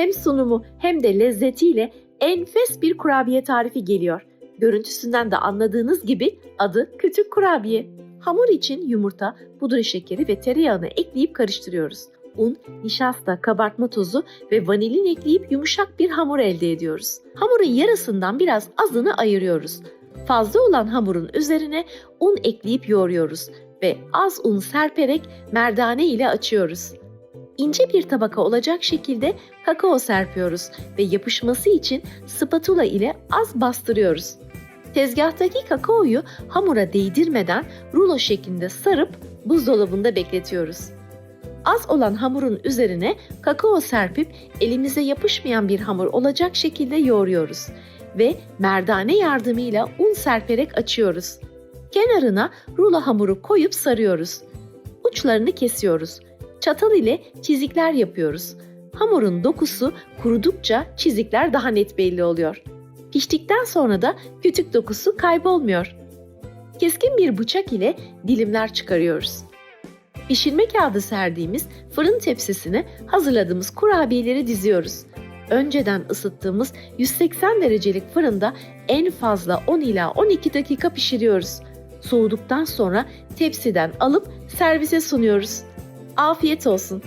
hem sunumu hem de lezzetiyle enfes bir kurabiye tarifi geliyor. Görüntüsünden de anladığınız gibi adı küçük kurabiye. Hamur için yumurta, pudra şekeri ve tereyağını ekleyip karıştırıyoruz. Un, nişasta, kabartma tozu ve vanilin ekleyip yumuşak bir hamur elde ediyoruz. Hamurun yarısından biraz azını ayırıyoruz. Fazla olan hamurun üzerine un ekleyip yoğuruyoruz ve az un serperek merdane ile açıyoruz. İnce bir tabaka olacak şekilde kakao serpiyoruz ve yapışması için spatula ile az bastırıyoruz. Tezgahtaki kakaoyu hamura değdirmeden rulo şeklinde sarıp buzdolabında bekletiyoruz. Az olan hamurun üzerine kakao serpip elimize yapışmayan bir hamur olacak şekilde yoğuruyoruz ve merdane yardımıyla un serperek açıyoruz. Kenarına rulo hamuru koyup sarıyoruz. Uçlarını kesiyoruz. Çatal ile çizikler yapıyoruz. Hamurun dokusu kurudukça çizikler daha net belli oluyor. Piştikten sonra da kütük dokusu kaybolmuyor. Keskin bir bıçak ile dilimler çıkarıyoruz. Pişirme kağıdı serdiğimiz fırın tepsisine hazırladığımız kurabiyeleri diziyoruz. Önceden ısıttığımız 180 derecelik fırında en fazla 10 ila 12 dakika pişiriyoruz. Soğuduktan sonra tepsiden alıp servise sunuyoruz. Afiyet olsun.